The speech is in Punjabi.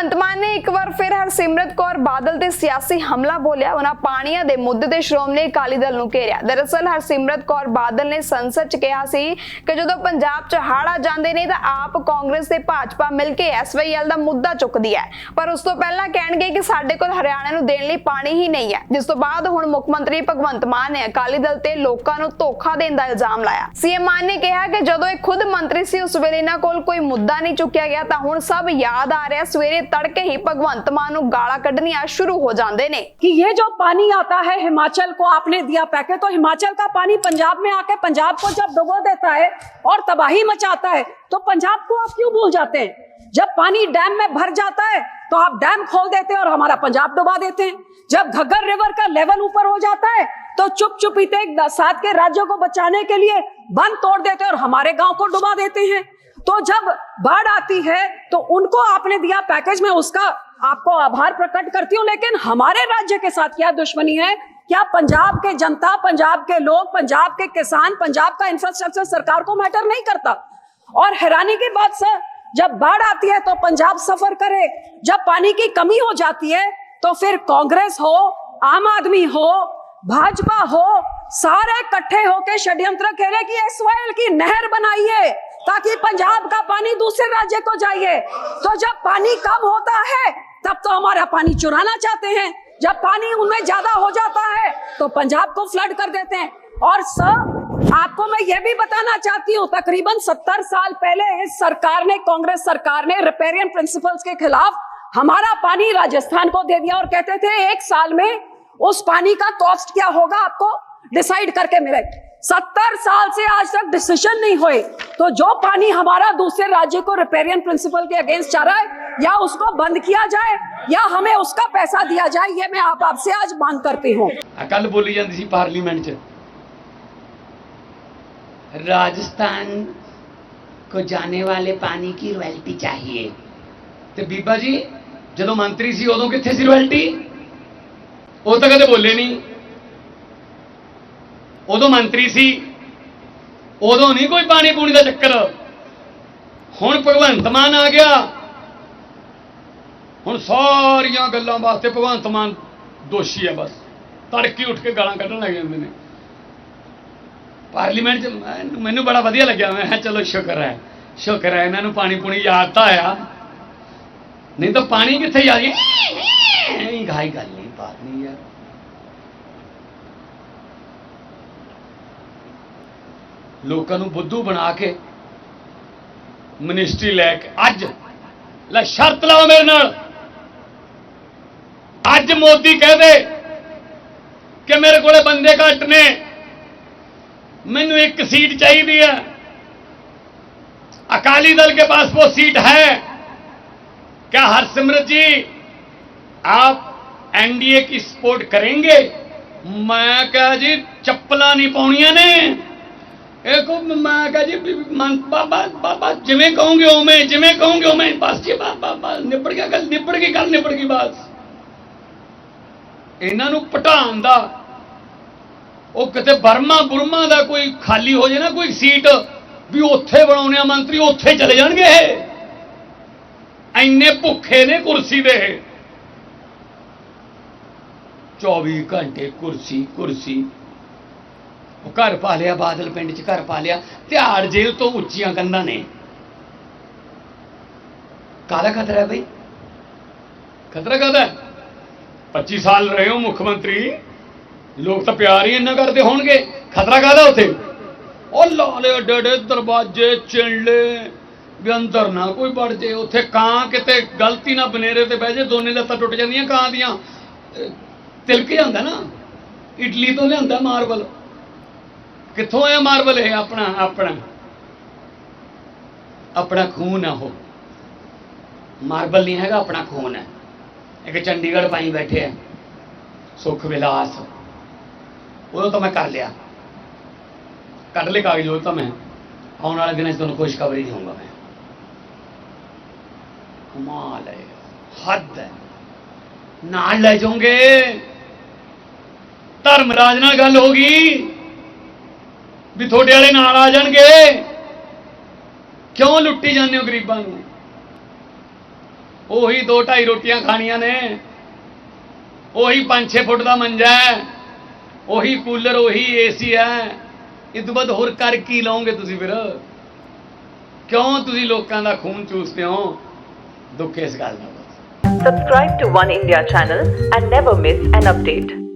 ਭਗਵੰਤ ਮਾਨ ਨੇ ਇੱਕ ਵਾਰ ਫਿਰ ਹਰਸਿਮਰਤ ਕੌਰ ਬਾਦਲ ਤੇ ਸਿਆਸੀ ਹਮਲਾ ਬੋਲਿਆ। ਉਹਨਾਂ ਪਾਣੀਆਂ ਦੇ ਮੁੱਦੇ ਤੇ ਸ਼੍ਰੋਮਣੀ ਅਕਾਲੀ ਦਲ ਨੂੰ ਘੇਰਿਆ। ਦਰਅਸਲ ਹਰਸਿਮਰਤ ਕੌਰ ਬਾਦਲ ਨੇ ਸੰਸਦ 'ਚ ਕਿਹਾ ਸੀ ਕਿ ਜਦੋਂ ਪੰਜਾਬ 'ਚ ਹੜ੍ਹ ਜਾਂਦੇ ਨੇ ਤਾਂ ਆਪ ਕਾਂਗਰਸ ਤੇ ਭਾਜਪਾ ਮਿਲ ਕੇ ਐਸਵਾਈਐਲ ਦਾ ਮੁੱਦਾ ਚੁੱਕਦੀ ਹੈ। ਪਰ ਉਸ ਤੋਂ ਪਹਿਲਾਂ ਕਹਿਣਗੇ ਕਿ ਸਾਡੇ ਕੋਲ ਹਰਿਆਣਾ ਨੂੰ ਦੇਣ ਲਈ ਪਾਣੀ ਹੀ ਨਹੀਂ ਹੈ। ਜਿਸ ਤੋਂ ਬਾਅਦ ਹੁਣ ਮੁੱਖ ਮੰਤਰੀ ਭਗਵੰਤ ਮਾਨ ਨੇ ਅਕਾਲੀ ਦਲ ਤੇ ਲੋਕਾਂ ਨੂੰ ਧੋਖਾ ਦੇਣ ਦਾ ਇਲਜ਼ਾਮ ਲਾਇਆ। ਸੀਐਮ ਮਾਨ ਨੇ ਕਿਹਾ ਕਿ ਜਦੋਂ ਇਹ ਖੁਦ ਮੰਤਰੀ ਸੀ ਉਸ ਵੇਲੇ ਇਹਨਾਂ ਕੋਲ ਕੋਈ ਮੁੱਦਾ ਨਹੀਂ ਚੁੱਕਿਆ ਗਿਆ ਤਾਂ ਹੁਣ ਸਭ ਯਾਦ ਆ ਰਿਹਾ। ਸਵੇਰੇ ਤੜਕੇ ਹੀ ਭਗਵੰਤ ਮਾਨ ਨੂੰ ਗਾਲਾਂ ਕੱਢਣੀਆਂ ਸ਼ੁਰੂ ਹੋ ਜਾਂਦੇ ਨੇ कि ये जो पानी आता है हिमाचल को आपने दिया पैकेट तो हिमाचल का पानी पंजाब में आके पंजाब को जब डुबो देता है और तबाही मचाता है तो पंजाब को आप क्यों भूल जाते हैं जब पानी डैम में भर जाता है तो आप डैम खोल देते हैं और हमारा पंजाब डुबा देते हैं जब घग्गर रिवर का लेवल ऊपर हो जाता है तो चुप चुपीते साथ के राज्यों को बचाने के लिए बंद तोड़ देते हैं और हमारे गांव को डुबा देते हैं तो जब बाढ़ आती है तो उनको आपने दिया पैकेज में उसका आपको आभार प्रकट करती हूँ, लेकिन हमारे राज्य के साथ क्या दुश्मनी है? क्या पंजाब के जनता, पंजाब के लोग, पंजाब के किसान, पंजाब का इंफ्रास्ट्रक्चर सरकार को मैटर नहीं करता? और हैरानी की बात, सर, जब बाढ़ आती है तो पंजाब सफ़र करे। जब पानी की कमी हो जाती है तो फिर कांग्रेस हो, आम आदमी हो, भाजपा हो, सारे इकट्ठे होके षड्यंत्र खेले कि एसवाइल की नहर बनाइए। ताकि पंजाब का पानी दूसरे राज्य को जाइए। तो जब पानी कम होता है, तब तो हमारा पानी चुराना चाहते हैं। जब पानी उनमें ज़्यादा हो जाता है तो पंजाब को फ्लड कर देते हैं। और सर, आपको मैं ये भी बताना चाहती हूँ, तकरीबन सत्तर साल पहले इस सरकार ने, कांग्रेस सरकार ने रिपेरियन प्रिंसिपल्स के खिलाफ हमारा पानी राजस्थान को दे दिया। और कहते थे, एक साल में उस पानी का कॉस्ट क्या होगा, आपको डिसाइड करके मिले। सत्तर साल से आज तक डिसीज़न नहीं हुए। तो जो पानी हमारा दूसरे राज्य को रिपेरियन प्रिंसिपल के अगेंस्ट जा रहा है, या उसको बंद किया जाए, या हमें उसका पैसा दिया जाए, ये मैं आप, आपसे आज मांग करती हूँ। कल बोली जाती थी पार्लियामेंट राजस्थान को जाने वाले पानी की रॉयल्टी चाहिए। तो बीबा जी जो मंत्री सी, उदो ਕਿੱਥੇ ਸੀ ਰਾਇਲਟੀ ਉਹ ਤਾਂ ਕਦੇ ਬੋਲੇ ਨਹੀਂ ਉਦੋਂ ਮੰਤਰੀ ਸੀ ਉਦੋਂ ਨਹੀਂ ਕੋਈ ਪਾਣੀ ਪੂਣੀ ਦਾ ਚੱਕਰ। ਹੁਣ ਭਗਵੰਤ ਮਾਨ ਆ ਗਿਆ। ਹੁਣ ਸਾਰੀਆਂ ਗੱਲਾਂ ਵਾਸਤੇ ਭਗਵੰਤ ਮਾਨ ਦੋਸ਼ੀ ਹੈ ਬਸ। ਤੜਕੇ ਉੱਠ ਕੇ ਗਾਲਾਂ ਕੱਢਣ ਲੱਗ ਜਾਂਦੇ ਨੇ। ਪਾਰਲੀਮੈਂਟ 'ਚ ਮੈਨੂੰ- ਬੜਾ ਵਧੀਆ ਲੱਗਿਆ। ਮੈਂ ਚਲੋ ਸ਼ੁਕਰ ਹੈ। ਸ਼ੁਕਰ ਹੈ ਇਹਨਾਂ ਨੂੰ ਪਾਣੀ ਪੂਣੀ ਯਾਦ ਤਾਂ ਆਇਆ। ਨਹੀਂ ਤਾਂ ਪਾਣੀ ਕਿੱਥੇ ਜਾ ਗਿਆ ਨਹੀਂ ਗਾਈ ਗੱਲ ਨਹੀਂ ਬਾਤ ਨਹੀਂ ਯਾਰ। ਲੋਕਾਂ ਨੂੰ ਬੁੱਧੂ ਬਣਾ ਕੇ ਮਿਨਿਸਟਰੀ ਲੈ ਕੇ ਅੱਜ ਲੈ ਸ਼ਰਤ ਲਾਓ ਮੇਰੇ ਨਾਲ ਅੱਜ ਮੋਦੀ ਕਹਦੇ ਕਿ ਮੇਰੇ ਕੋਲੇ ਬੰਦੇ ਘੱਟ ਨੇ ਮੈਨੂੰ ਇੱਕ सीट चाहिए है अकाली दल के पास वो सीट है क्या हरसिमरत जी आप एनडीए की सपोर्ट करेंगे मैं कहा जी ਚੱਪਲਾਂ ਨਹੀਂ ਪਾਉਣੀਆਂ ਨੇ ਇਹ ਕੋ ਮੈਂ ਕਹਾ ਜੀ ਮਨ ਬਾਬਾ ਬਾਬਾ ਜਿਵੇਂ ਕਹੋਗੇ ਉਵੇਂ, ਜਿਵੇਂ ਕਹੋਗੇ ਉਵੇਂ, ਬਸ ਜੀ ਬਾਬਾ ਬਸ ਨਿਬੜ ਗਿਆ ਗੱਲ, ਨਿਬੜ ਗਈ ਗੱਲ, ਨਿਬੜ ਗਈ ਬਸ। ਇਹਨਾਂ ਨੂੰ ਪਟਾਉਣ ਦਾ, ਉਹ ਕਿਤੇ ਬਰਮਾ ਬੁਰਮਾ ਦਾ ਕੋਈ ਖਾਲੀ ਹੋ ਜੇ ਨਾ ਕੋਈ ਸੀਟ, ਵੀ ਉੱਥੇ ਬਣਾਉਣੇ ਆ ਮੰਤਰੀ, ਉੱਥੇ ਚਲੇ ਜਾਣਗੇ ਇਹ। ਐਨੇ ਭੁੱਖੇ ਨੇ ਕੁਰਸੀ ਦੇ। ਇਹ। 24 ਘੰਟੇ ਕੁਰਸੀ ਕੁਰਸੀ। ਉਹ ਘਰ ਪਾ ਲਿਆ ਬਾਦਲ ਪਿੰਡ 'ਚ ਘਰ ਪਾ ਲਿਆ। ਤਿਹਾੜ ਜੇਲ੍ਹ ਤੋਂ ਉੱਚੀਆਂ ਕੰਧਾਂ ਨੇ। ਕਾਹਦਾ ਖਤਰਾ ਹੈ ਬਈ? ਖਤਰਾ ਕਾਹਦਾ? ਹੈ? 25 ਸਾਲ ਰਹੇ ਹੋ ਮੁੱਖ ਮੰਤਰੀ। ਲੋਕ ਤਾਂ ਪਿਆਰ ਹੀ ਇੰਨਾ ਕਰਦੇ ਹੋਣਗੇ। ਖਤਰਾ ਕਾਹਦਾ ਉੱਥੇ? ਉਹ ਲਾਲੇ ਏਡੇ ਦਰਵਾਜ਼ੇ ਚਿੰਲੇ। ਵੀ ਅੰਦਰ ਨਾ ਕੋਈ ਵੜ ਜੇ। ਉੱਥੇ ਕਾਂ ਕਿਤੇ ਗਲਤੀ ਨਾਲ ਬਨੇਰੇ ਤੇ ਬਹਿ ਜੇ ਦੋਨੇ ਲੱਤਾਂ ਟੁੱਟ ਜਾਂਦੀਆਂ ਕਾਂ ਦੀਆਂ। ਤਿਲਕ ਜਾਂਦਾ ਨਾ। ਇਟਲੀ ਤੋਂ ਲਿਆਂਦਾ ਮਾਰਬਲ। ਕਿੱਥੋਂ ਆਇਆ ਮਾਰਬਲ ਇਹ ਆਪਣਾ ਆਪਣਾ ਆਪਣਾ ਖੂਨ ਆ ਉਹ ਮਾਰਬਲ ਨਹੀਂ ਹੈਗਾ ਆਪਣਾ ਖੂਨ ਹੈ ਇੱਕ ਚੰਡੀਗੜ੍ਹ ਪਾਈ ਬੈਠੇ ਆ ਸੁਖ ਵਿਲਾਸ ਉਦੋਂ ਤਾਂ ਮੈਂ ਕਰ ਲਿਆ ਕੱਢ ਲੈ ਕਾਗਜ਼ ਉਹ ਤਾਂ ਮੈਂ ਆਉਣ ਵਾਲੇ ਦਿਨਾਂ 'ਚ ਤੁਹਾਨੂੰ ਖੁਸ਼ਖਬਰੀ ਦੇਵਾਂਗਾ ਮੈਂ ਕਮਾਲ ਹੈ ਹੱਦ ਹੈ ਨਾਲ ਲੈ ਜਾਓਗੇ ਧਰਮਰਾਜ ਨਾਲ ਗੱਲ ਹੋ ਗਈ ਵੀ ਤੁਹਾਡੇ ਵਾਲੇ ਨਾਲ ਆ ਜਾਣਗੇ। ਕਿਉਂ ਲੁੱਟੀ ਜਾਂਦੇ ਹੋ ਗਰੀਬਾਂ ਨੂੰ? ਉਹੀ ਦੋ ਢਾਈ ਰੋਟੀਆਂ ਖਾਣੀਆਂ ਨੇ। ਉਹੀ 5-6 ਫੁੱਟ ਦਾ ਮੰਜਾ ਹੈ। ਉਹੀ ਕੂਲਰ, ਉਹੀ ਏਸੀ ਹੈ। ਇਹ ਤੋਂ ਬਾਅਦ ਹੋਰ ਕਰ ਕੀ ਲਓਗੇ ਤੁਸੀਂ ਫਿਰ? ਕਿਉਂ ਤੁਸੀਂ ਲੋਕਾਂ ਦਾ ਖੂਨ ਚੂਸਦੇ ਹੋ? ਦੁੱਖ ਇਸ ਗੱਲ ਦਾ ਬਸ। Subscribe to One India channel and never miss an.